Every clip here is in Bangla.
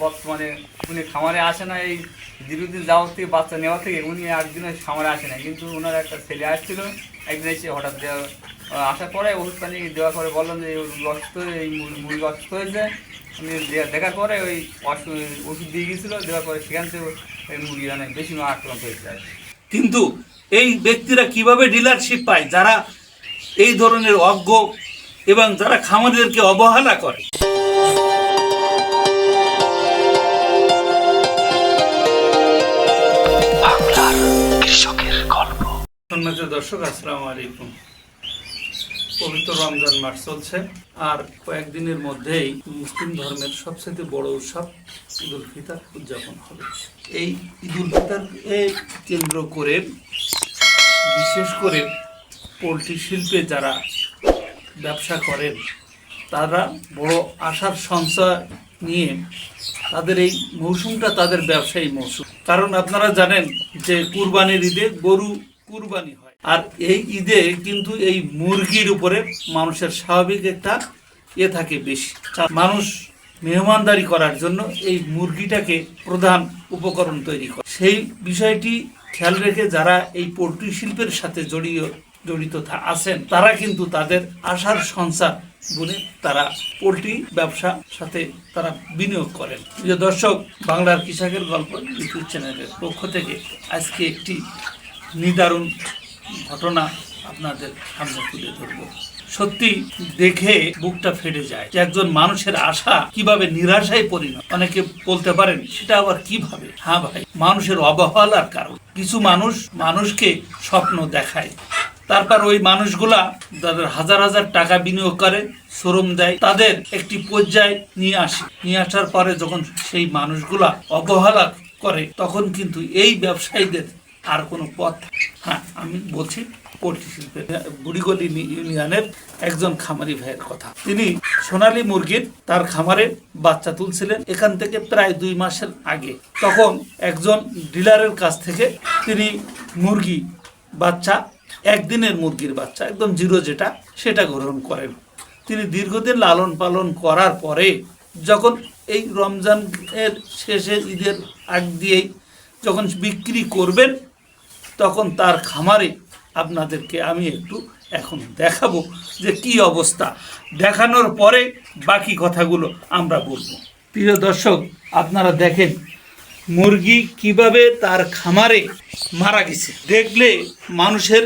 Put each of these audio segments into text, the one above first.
বর্তমানে উনি খামারে আসে না এই দীর্ঘদিন যাওয়ার থেকে বাচ্চা নেওয়া থেকে উনি একদিনে খামারে আসে না কিন্তু ওনার একটা ছেলে আসছিল, একদিন এসে হঠাৎ আসার পরে ওষুধ পানি দেওয়ার পরে বললাম যে অসুস্থ এই মুর- মুরগি অসুস্থ হয়েছে। উনি দেখার পরে ওই ওষুধ দিয়ে গিয়েছিল, দেওয়ার পরে সেখান থেকে এই মুরগি অনেক বেশি আক্রান্ত হয়েছে। কিন্তু এই ব্যক্তিরা কীভাবে ডিলারশিপ পায়? যারা এই ধরনের অজ্ঞ এবং যারা খামারিদেরকে অবহেলা করে। সম্মানিত দর্শক, আসসালামু আলাইকুম। পবিত্র রমজান মাস চলছে, আর কয়েকদিনের মধ্যেই মুসলিম ধর্মের সবচেয়ে বড় উৎসব ঈদ উল ফিতর উদযাপন হবে। এই ঈদ উল ফিতরকে কেন্দ্র করে, বিশেষ করে পোলট্রি শিল্পে যারা ব্যবসা করেন, তারা বড় আশার সঞ্চয় নিয়ে তাদের এই মৌসুমটা তাদের ব্যবসায়ী মৌসুম। কারণ আপনারা জানেন যে কুরবানির ঈদে গরু কুরবানি হয়। আর এই ঈদে কিন্তু এই মুরগির উপরে মানুষের স্বাভাবিক একটা ইয়ে থাকে বেশি। মানুষ মেহমানদারি করার জন্য এই মুরগিটাকে প্রধান উপকরণ তৈরি করে। সেই বিষয়টি খেয়াল রেখে যারা এই পোলট্রি শিল্পের সাথে জড়িয়ে, জড়িত আছেন, তারা কিন্তু তাদের আশার সংসার বলে তারা পোলট্রি ব্যবসার সাথে তারা বিনিয়োগ করেন। দর্শক, বাংলার কৃষকের গল্প ইউটিউব চ্যানেলের পক্ষ থেকে আজকে একটি নিদারুণ ঘটনা আপনাদের সামনে তুলে ধরব। সত্যি দেখে বুকটা ফেটে যায় যে একজন মানুষের আশা কীভাবে নিরাশায় পরিণত। অনেকে বলতে পারেন, সেটা আবার কীভাবে? হ্যাঁ ভাই, মানুষের অবহেলার কারণ। কিছু মানুষ মানুষকে স্বপ্ন দেখায়। তারপর ওই মানুষগুলা তাদের হাজার হাজার টাকা বিনিয়োগ করে, শ্রম দেয়, তাদের একটি পর্যায়ে নিয়ে আসে। নিয়ে আসার পরে যখন সেই মানুষগুলা অবহেলা করে, তখন কিন্তু এই ব্যবসায়ীদের আর কোনো পথ হ্যাঁ আমি বলছি পোলট্রি শিল্পের। বুড়িগলি ইউনিয়নের একজন খামারি ভাইয়ের কথা। তিনি সোনালি মুরগির তার খামারে বাচ্চা তুলছিলেন। এখান থেকে প্রায় দুই মাসের আগে। তখন একজন ডিলারের কাছ থেকে তিনি মুরগি বাচ্চা, একদিনের মুরগির বাচ্চা, একদম জিরো যেটা, সেটা গ্রহণ করেন। তিনি দীর্ঘদিন লালন পালন করার পরে যখন এই রমজানের শেষে ঈদের আগ দিয়েই যখন বিক্রি করবেন তখন তার খামারে আপনাদেরকে আমি একটু এখন দেখাবো যে কি অবস্থা। দেখানোর পরে বাকি কথাগুলো আমরা বলব। প্রিয় দর্শক, আপনারা দেখেন, মুরগি কীভাবে তার খামারে মারা গেছে। দেখলে মানুষের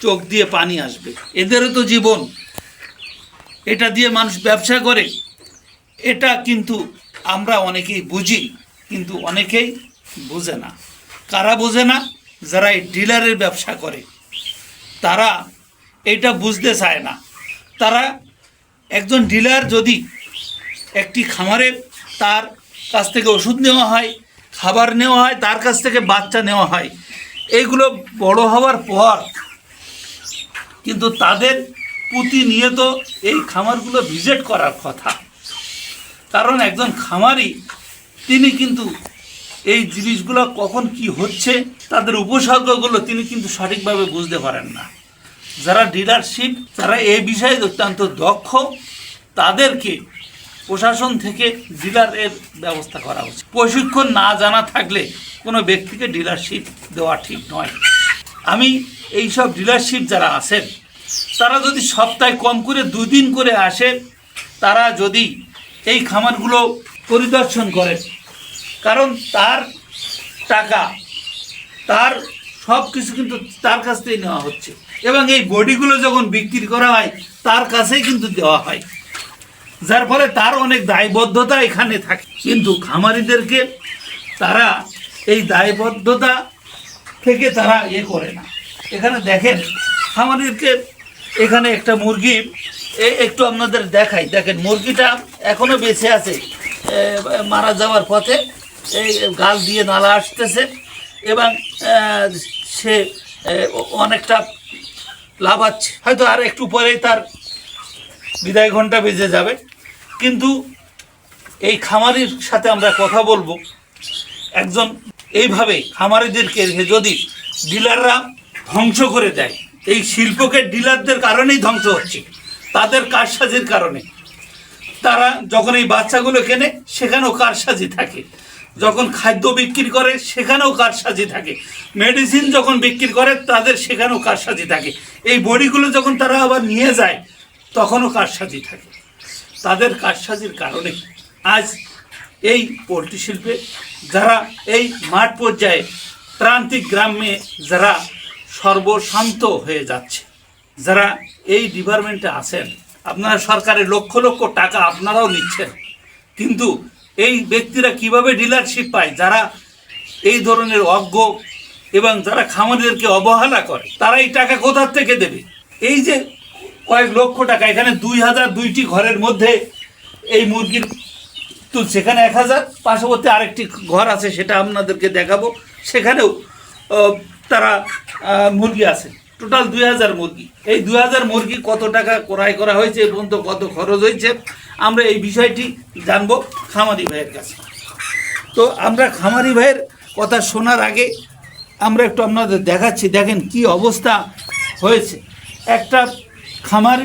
চোখ দিয়ে পানি আসবে। এদেরও তো জীবন। এটা দিয়ে মানুষ ব্যবসা করে। এটা কিন্তু আমরা অনেকেই বুঝি, কিন্তু অনেকেই বোঝে না। কারা বোঝে না? যারা এই ডিলারের ব্যবসা করে, তারা এটা বুঝতে চায় না। তারা একজন ডিলার যদি একটি খামারে তার কাছ থেকে ওষুধ নেওয়া হয়, খাবার নেওয়া হয়, তার কাছ থেকে বাচ্চা নেওয়া হয়, এইগুলো বড় হওয়ার পর কিন্তু তাদের প্রতিনিয়ত এই খামারগুলো ভিজিট করার কথা। কারণ একজন খামারি, তিনি কিন্তু এই জিনিসগুলো কখন কি হচ্ছে, তাদের উপসর্গগুলো তিনি কিন্তু সঠিকভাবে বুঝতে পারেন না। যারা ডিলারশিপ যারা এই বিষয়ে অত্যন্ত দক্ষ, তাদেরকে প্রশাসন থেকে ডিলারের ব্যবস্থা করা উচিত। প্রশিক্ষণ না জানা থাকলে কোনো ব্যক্তিকে ডিলারশিপ দেওয়া ঠিক নয়। আমি এই সব ডিলারশিপ যারা আছেন, তারা যদি সপ্তাহে কম করে দুদিন করে আসে, তারা যদি এই খামারগুলো পরিদর্শন করে কারণ তার টাকা, তার সব কিছু কিন্তু তার কাছ থেকেই নেওয়া হচ্ছে। এবং এই বডিগুলো যখন বিক্রি করা হয়, তার কাছেই কিন্তু দেওয়া হয়। যার ফলে তার অনেক দায়বদ্ধতা এখানে থাকে। কিন্তু খামারিদেরকে তারা এই দায়বদ্ধতা থেকে তারা ইয়ে করে না। এখানে দেখেন, খামারিদেরকে এখানে একটা মুরগি একটু আপনাদের দেখাই। দেখেন, মুরগিটা এখনও বেঁচে আছে মারা যাওয়ার পথে। এই গাল দিয়ে নালা আসতেছে এবং সে অনেকটা লাভাচ্ছে হয়তো আর একটু পরেই তার বিদায় ঘণ্টা বেজে যাবে। কিন্তু এই খামারির সাথে আমরা কথা বলব। একজন এইভাবে খামারিদেরকে যদি ডিলাররা ধ্বংস করে দেয়, এই শিল্পকে ডিলারদের কারণেই ধ্বংস হচ্ছে, তাদের কারসাজির কারণে। তারা যখন এই বাচ্চাগুলো কেনে, সেখানেও কারসাজি থাকে। যখন খাদ্য বিক্রি করে, সেখানেও কারসাজি থাকে। মেডিসিন যখন বিক্রি করে, তাদের সেখানেও কারসাজি থাকে। এই বড়িগুলো যখন তারা আবার নিয়ে যায়, তখনও কারসাজি থাকে। তাদের কারসাজির কারণে আজ এই পোলট্রি শিল্পে যারা এই মাঠ পর্যায়ে প্রান্তিক গ্রামে যারা সর্বশান্ত হয়ে যাচ্ছে, যারা এই ডিপার্টমেন্টে আছেন, আপনারা সরকারের লক্ষ লক্ষ টাকা আপনারাও নিচ্ছেন, কিন্তু এই ব্যক্তিরা কীভাবে ডিলারশিপ পায়, যারা এই ধরনের অজ্ঞ এবং যারা খামারিদেরকে অবহেলা করে, তারা এই টাকা কোথার থেকে দেবে? এই যে কয়েক লক্ষ টাকা, এখানে দুই হাজার দুইটি ঘরের মধ্যে এই মুরগির তো সেখানে এক হাজার, পার্শ্ববর্তী আরেকটি ঘর আছে, সেটা আপনাদেরকে দেখাবো। সেখানেও তারা মুরগি আছে। টোটাল দুই হাজার মুরগি। এই দুই হাজার মুরগি কত টাকা ক্রয় করা হয়েছে এবং তো কত খরচ হয়েছে? আমরা এই বিষয়টি জানব খামারি ভাইয়ের কাছে। তো আমরা খামারি ভাইয়ের কথা শোনার আগে আমরা একটু আপনাদের দেখাচ্ছি, দেখেন কি অবস্থা হয়েছে। একটা খামার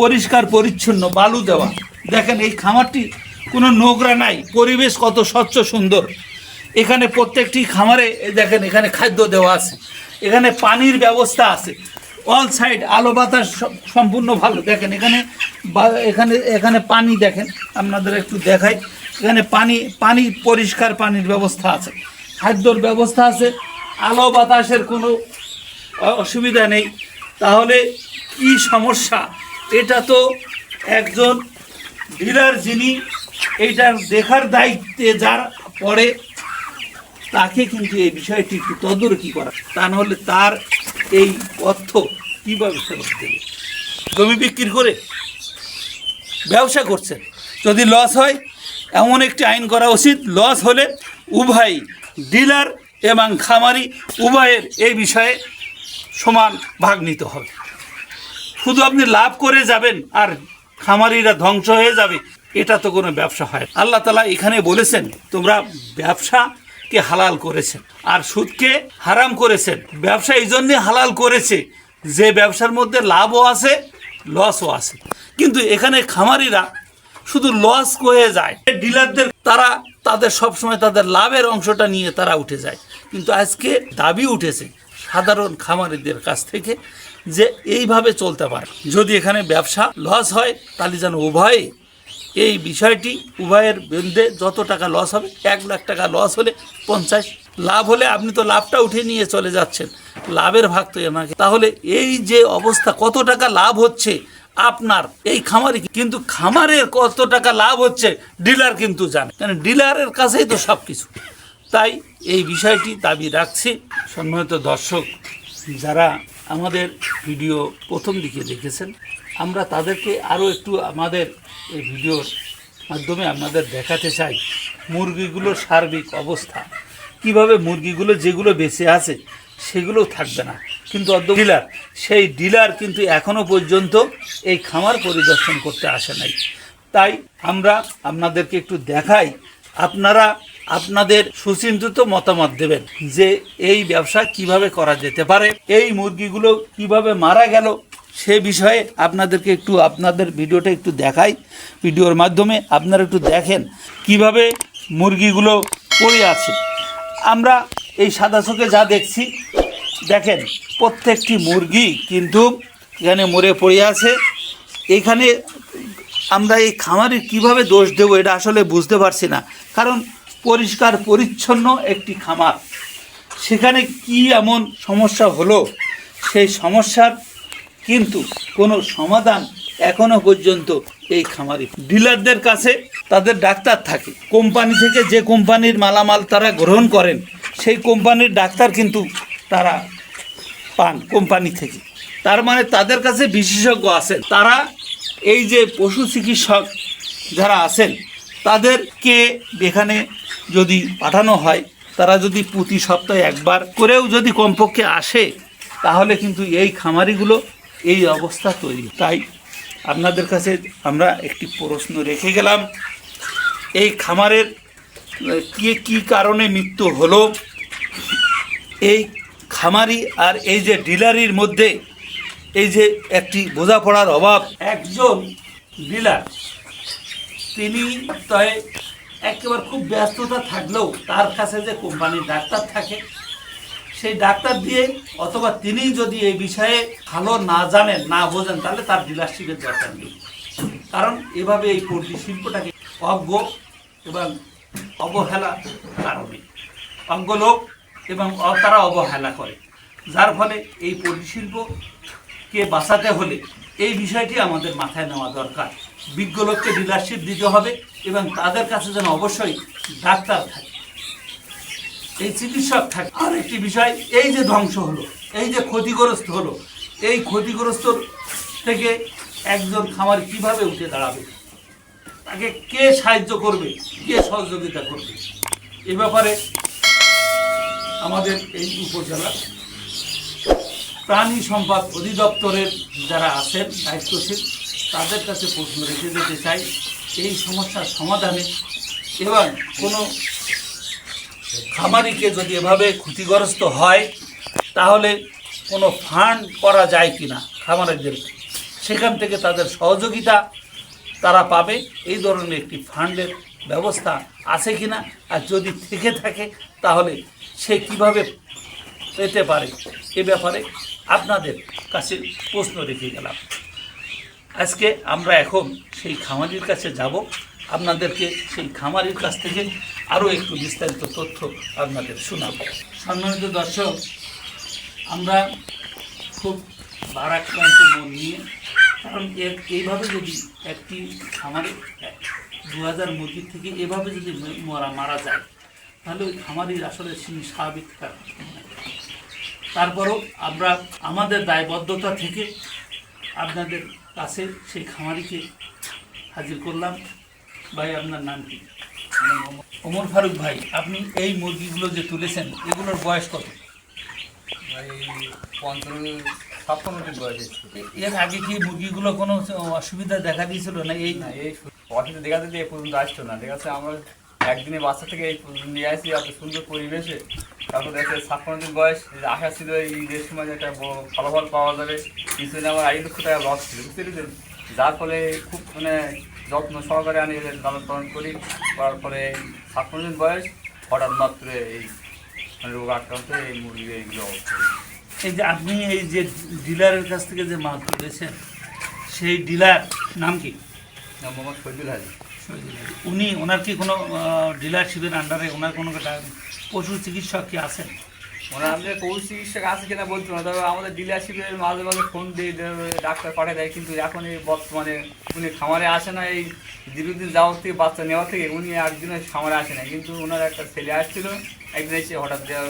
পরিষ্কার, পরিচ্ছন্ন, বালু দেওয়া। দেখেন এই খামারটি কোনো নোংরা নাই, পরিবেশ কত স্বচ্ছ, সুন্দর। এখানে প্রত্যেকটি খামারে, দেখেন এখানে খাদ্য দেওয়া আছে। এখানে পানির ব্যবস্থা আছে। অল সাইড আলো বাতাস সম্পূর্ণ ভালো। দেখেন, এখানে এখানে এখানে পানি দেখেন, আপনাদের একটু দেখাই। এখানে পানি পানি, পরিষ্কার পানির ব্যবস্থা আছে। খাদ্যর ব্যবস্থা আছে। আলো বাতাসের কোনো অসুবিধা নেই। তাহলে কি সমস্যা? এটা তো একজন ডিলার যিনি এইটার দেখার দায়িত্বে যার পড়ে তাকে কিন্তু এই বিষয়টি একটু তদারকি করা। তা নাহলে তার এই অর্থ কীভাবে ফেরত দেবে? জমি বিক্রি করে ব্যবসা করছেন। যদি লস হয়, এমন একটি আইন করা উচিত, লস হলে উভয় ডিলার এবং খামারি উভয়ের এই বিষয়ে সমান ভাগ নিতে হবে। শুধু আপনি লাভ করে যাবেন আর খামারিরা ধ্বংস হয়ে যাবে, এটা তো কোনো ব্যবসা হয় আল্লাহ তালা এখানে বলেছেন, তোমরা ব্যবসাকে হালাল করেছেন আর সুদকে হারাম করেছেন। ব্যবসা এই জন্যে হালাল করেছে যে ব্যবসার মধ্যে লাভও আছে লসও আছে। কিন্তু এখানে খামারিরা শুধু লস হয়ে যায়। ডিলারদের তারা তাদের সবসময় তাদের লাভের অংশটা নিয়ে তারা উঠে যায়। কিন্তু আজকে দাবি উঠেছে সাধারণ খামারিদের কাছ থেকে যে এইভাবে চলতে পারে। যদি এখানে ব্যবসা লস হয়, তাহলে যেন উভয়ে এই বিষয়টি উভয়ের বিরুদ্ধে যত টাকা লস হবে, এক লাখ টাকা লস হলে পঞ্চাশ, লাভ হলে আপনি তো লাভটা উঠে নিয়ে চলে যাচ্ছেন। লাভের ভাগ তো এনাকে তাহলে এই যে অবস্থা, কত টাকা লাভ হচ্ছে আপনার, এই খামারে কিন্তু খামারের কত টাকা লাভ হচ্ছে ডিলার কিন্তু জানে। কারণ ডিলারের কাছেই তো সব কিছু তাই এই বিষয়টি দাবি রাখছি। সম্মানিত দর্শক, যারা আমাদের ভিডিও প্রথম দিকে দেখেছেন আমরা তাদেরকে আরও একটু আমাদের এই ভিডিওর মাধ্যমে আপনাদের দেখাতে চাই মুরগিগুলোর সার্বিক অবস্থা। কীভাবে মুরগিগুলো যেগুলো বেঁচে আছে, সেগুলোও থাকবে না। কিন্তু অর্ধ ডিলার, সেই ডিলার কিন্তু এখনও পর্যন্ত এই খামার পরিদর্শন করতে আসে নাই। তাই আমরা আপনাদেরকে একটু দেখাই, আপনারা আপনাদের সুচিন্তিত মতামত দেবেন যে এই ব্যবসা কীভাবে করা যেতে পারে, এই মুরগিগুলো কীভাবে মারা গেল সে বিষয়ে আপনাদেরকে একটু, আপনাদের ভিডিওটা একটু দেখাই। ভিডিওর মাধ্যমে আপনারা একটু দেখেন কীভাবে মুরগিগুলো পড়ে আছে। আমরা এই সাদা চোখে যা দেখছি, দেখেন প্রত্যেকটি মুরগি কিন্তু এখানে মরে পড়ে আছে। এখানে আমরা এই খামারে কীভাবে দোষ দেবো এটা আসলে বুঝতে পারছি না। কারণ পরিষ্কার পরিচ্ছন্ন একটি খামার। সেখানে কি এমন সমস্যা হলো? সেই সমস্যার কিন্তু কোনো সমাধান এখনও পর্যন্ত এই খামারি ডিলারদের কাছে, তাদের ডাক্তার থাকে। কোম্পানি থেকে যে কোম্পানির মালামাল তারা গ্রহণ করেন, সেই কোম্পানির ডাক্তার কিন্তু তারা পান কোম্পানি থেকে। তার মানে তাদের কাছে বিশেষজ্ঞ আছেন। তারা এই যে পশু চিকিৎসক যারা আছেন, তাদেরকে এখানে যদি পাঠানো হয়, তারা যদি প্রতি সপ্তাহে একবার করেও যদি কমপক্ষে আসে, তাহলে কিন্তু এই খামারিগুলো এই অবস্থা তৈরি। তাই আপনাদের কাছে আমরা একটি প্রশ্ন রেখে গেলাম। এই খামারের, কে, কী কারণে মৃত্যু হলো? এই খামারি আর এই যে ডিলারির মধ্যে এই যে একটি বোঝাপড়ার অভাব, একজন ডিলার, তিনি তয় একেবারে খুব ব্যস্ততা থাকলেও তার কাছে যে কোম্পানির ডাক্তার থাকে সেই ডাক্তার দিয়ে অথবা তিনি যদি এই বিষয়ে ভালো না জানেন, না বোঝেন, তাহলে তার ডিলারশিপের দরকার নেই। কারণ এভাবে এই পোলট্রি শিল্পটাকে অজ্ঞ এবং অবহেলা কারণে। অজ্ঞ লোক এবং তারা অবহেলা করে। যার ফলে এই পোলট্রি শিল্পকে বাঁচাতে হলে এই বিষয়টি আমাদের মাথায় নেওয়া দরকার। বিজ্ঞ লোককে ডিলারশিপ দিতে হবে এবং তাদের কাছে যেন অবশ্যই ডাক্তার থাকে। এই চিকিৎসক থাকে। আর একটি বিষয়, এই যে ধ্বংস হলো, এই যে ক্ষতিগ্রস্ত হলো, এই ক্ষতিগ্রস্ত থেকে একজন খামার কীভাবে উঠে দাঁড়াবে? তাকে কে সাহায্য করবে? কে সহযোগিতা করবে? এ ব্যাপারে আমাদের এই উপজেলা প্রাণী সম্পদ অধিদপ্তরের যারা আছেন, দায়িত্বশীল, তাদের কাছে প্রশ্ন রেখে যেতে চাই, এই সমস্যার সমাধানে এবং কোনো খামারিকে যদি এভাবে ক্ষতিগ্রস্ত হয়, তাহলে কোনো ফান্ড করা যায় কি না খামারিদের? সেখান থেকে তাদের সহযোগিতা তারা পাবে। এই ধরনের একটি ফান্ডের ব্যবস্থা আছে কি না আর যদি থেকে থাকে, তাহলে সে কীভাবে পেতে পারে? এ ব্যাপারে আপনাদের কাছে প্রশ্ন রেখে গেলাম। আজকে আমরা এখন সেই খামারির কাছে যাব। আপনাদেরকে সেই খামারির কাছ থেকে আরও একটু বিস্তারিত তথ্য আপনাদের শোনাব। সম্মানিত দর্শক, আমরা খুব ভারাক্রান্ত মন নিয়ে, কারণ এর এইভাবে যদি একটি খামারে দু হাজার মুরগির থেকে এভাবে যদি মরা, মারা যায়, তাহলে ওই খামারির আসলে স্বাভাবিক তারপরও আমরা আমাদের দায়বদ্ধতা থেকে আপনাদের কাছে সেই খামারিকে হাজির করলাম। ভাই আপনার নাম কি? ওমর ফারুক ভাই আপনি এই মুরগিগুলো যে তুলেছেন এগুলোর বয়স কত? ভাই পঞ্চান্ন বয়স এর আগে কি মুরগিগুলো কোনো অসুবিধা দেখা দিয়েছিল না এই না এই অফিসে দেখাতে দিয়ে এ পর্যন্ত আসতো না। দেখাচ্ছে আমরা একদিনে বাচ্চা থেকে এই পর্যন্ত নিয়ে আসি এত সুন্দর পরিবেশে। তারপর দেখে ছাপ্পান্ন দিন বয়স আশা ছিল এই ঈদের সময় একটা ফলাফল পাওয়া যাবে। কিছুদিন আমার আড়াই লক্ষ টাকা লস ছিল বুঝতে পেরেছেন? যার ফলে খুব মানে যত্ন সহকারে আমি এদের লালন পালন করি। করার ফলে ছাপ্পান্ন দিন বয়স হঠাৎ মাত্র এই রোগ আক্রান্ত এই মুরগির এইগুলো এই যে আপনি এই যে ডিলারের কাছ থেকে যে মাল তুলেছেন সেই ডিলার নাম কি? না মোহাম্মদ শহীদুল হাজি। উনি ওনার কি কোনো ডিলারশিপের আন্ডারে ওনার কোনো পশু চিকিৎসক কি আছেন? মানে আমাদের পশু চিকিৎসক আছে কিনা বলতে না, তবে আমাদের ডিলারশিপের মাঝে মাঝে ফোন দিয়ে ডাক্তার পাঠিয়ে দেয়, কিন্তু এখন এই বর্তমানে উনি খামারে আসে না, এই দীর্ঘদিন যাওয়ার থেকে বাচ্চা নেওয়ার থেকে উনি একদিনে খামারে আসে না কিন্তু ওনার একটা ছেলে আসছিল, একদিন এসে হঠাৎ দেওয়া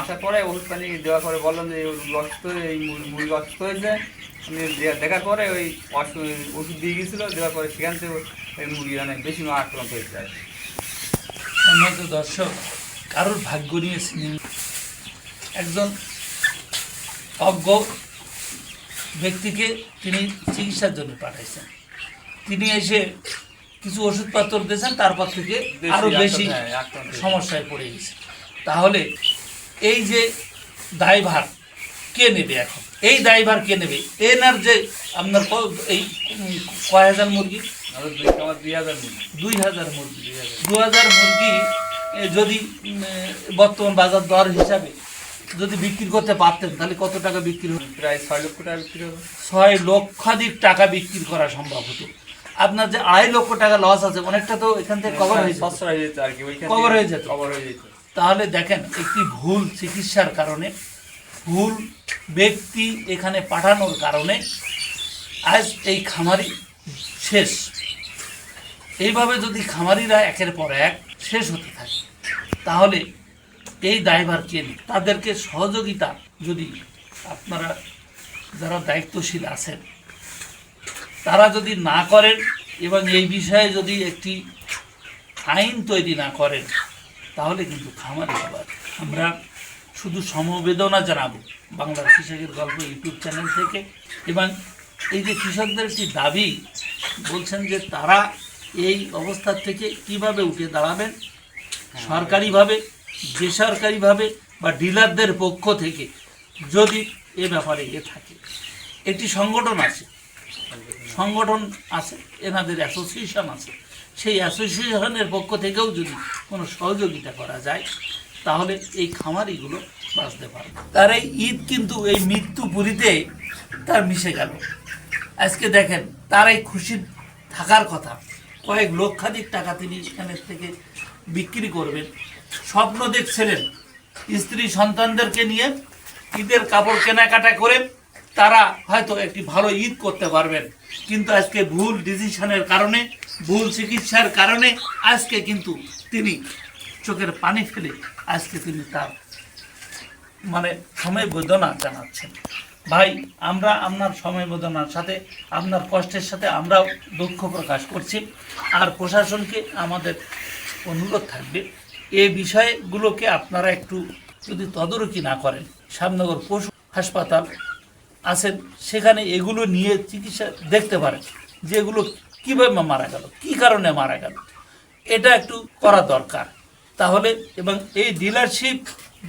আসার পরে ওষুধ পানি দেওয়া করে বললাম যে অসুস্থ এই মুর- মুরগি অসুস্থ হয়েছে উনি দেখার পরে ওই ওষুধ দিয়ে গেছিল দেওয়ার পরে সেখান থেকে ওই মুরগি অনেক বেশি আক্রান্ত হয়েছে আর। দর্শক, কারোর ভাগ্য নিয়ে সিনেমা একজন অজ্ঞ ব্যক্তিকে তিনি চিকিৎসার জন্য পাঠাইছেন। তিনি এসে কিছু ওষুধপত্র দিয়েছেন তারপর থেকে বেশি আরও আক্রান্ত- বেশি হ্যাঁ। সমস্যায় পড়ে গেছে। তাহলে এই যে দায়ভার কে নেবে এখন? এই দায়ভার কে নেবে? এনার যে আপনার এই কয় হাজার মুরগি? দুই হাজার মুরগি। দুই হাজার মুরগি। দু হাজার। মুরগি যদি বর্তমান বাজার দর হিসাবে যদি বিক্রি করতে পারতেন তাহলে কত টাকা বিক্রি হতো? প্রায় ছয় লক্ষ টাকা বিক্রি হবে ছয় লক্ষাধিক টাকা বিক্রি করা সম্ভব হতো। আপনার যে আড়াই লক্ষ টাকা লস আছে অনেকটা তো এখান থেকে কভার হয়ে যেত। সস্তা আর কি ওইখান Cover হয়ে যেত। কভার হয়ে যেত। তাহলে দেখেন একটি ভুল চিকিৎসার কারণে ভুল ব্যক্তি এখানে পাঠানোর কারণে আজ এই খামারি শেষ। এইভাবে যদি খামারিরা একের পর এক শেষ হতে থাকে তাহলে এই দায়ভার কে নেবে? তাদেরকে সহযোগিতা যদি আপনারা যারা দায়িত্বশীল আছেন তারা যদি না করেন এবং এই বিষয়ে যদি একটি আইন তৈরি না করেন তাহলে কিন্তু খামারে আবার আমরা শুধু সমবেদনা জানাব বাংলার কৃষকের গল্প ইউটিউব চ্যানেল থেকে এবং এই যে কৃষকদের একটি দাবি বলছেন যে তারা এই অবস্থা থেকে কীভাবে উঠে দাঁড়াবেন সরকারিভাবে বেসরকারিভাবে বা ডিলারদের পক্ষ থেকে যদি এ ব্যাপারে এ থাকে। একটি সংগঠন আছে সংগঠন আছে, এনাদের অ্যাসোসিয়েশন আছে। সেই অ্যাসোসিয়েশনের পক্ষ থেকেও যদি কোনো সহযোগিতা করা যায়, তাহলে এই খামারিগুলো বাঁচতে পারবে। তার এই ঈদ কিন্তু এই মৃত্যু পুরীতে তার মিশে গেল। আজকে দেখেন, তার এই খুশি থাকার কথা। কয়েক লক্ষাধিক টাকা তিনি এখানের থেকে বিক্রি করবেন। স্বপ্ন দেখছিলেন। স্ত্রী সন্তানদেরকে নিয়ে ঈদের কাপড় কেনাকাটা করে তারা হয়তো একটি ভালো ঈদ করতে পারবেন। কিন্তু আজকে ভুল ডিসিশনের কারণে, ভুল চিকিৎসার কারণে আজকে কিন্তু তিনি চোখের পানি ফেলে আজকে তিনি তার মানে সময় বেদনা জানাচ্ছেন। ভাই, আমরা আপনার সময় বেদনার সাথে, আপনার কষ্টের সাথে আমরাও দুঃখ প্রকাশ করছি। আর প্রশাসনকে আমাদের অনুরোধ থাকবে এই বিষয়গুলোকে আপনারা একটু যদি তদারকি না করেন, শ্যামনগর পশু হাসপাতাল আছেন, সেখানে এগুলো নিয়ে চিকিৎসা দেখতে পারেন যে এগুলো কীভাবে মারা গেল, কী কারণে মারা গেল, এটা একটু করা দরকার। তাহলে এবং এই ডিলারশিপ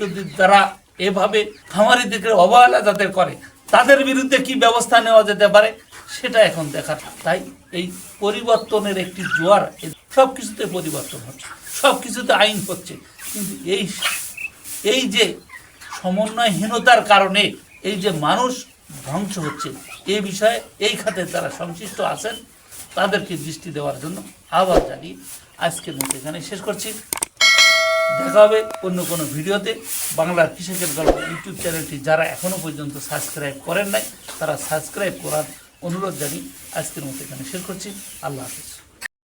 যদি তারা এভাবে খামারি খামারিদেরকে অবহেলা যাদের করে, তাদের বিরুদ্ধে কি ব্যবস্থা নেওয়া যেতে পারে, সেটা এখন দেখার তাই এই পরিবর্তনের একটি জোয়ার সব কিছুতে পরিবর্তন হচ্ছে সব কিছুতে আইন হচ্ছে। কিন্তু এই এই যে সমন্বয়হীনতার কারণে এই যে মানুষ ধ্বংস হচ্ছে এই বিষয়ে এই খাতে যারা সংশ্লিষ্ট আছেন, তাদেরকে দৃষ্টি দেওয়ার জন্য আহ্বান জানিয়ে আজকের মতো এখানে শেষ করছি। দেখা হবে অন্য কোনো ভিডিওতে। বাংলার কৃষকের গল্প ইউটিউব চ্যানেলটি যারা এখনও পর্যন্ত সাবস্ক্রাইব করেন নাই, তারা সাবস্ক্রাইব করার অনুরোধ জানিয়ে আজকের মতো এখানে শেষ করছি। আল্লাহ হাফিজ।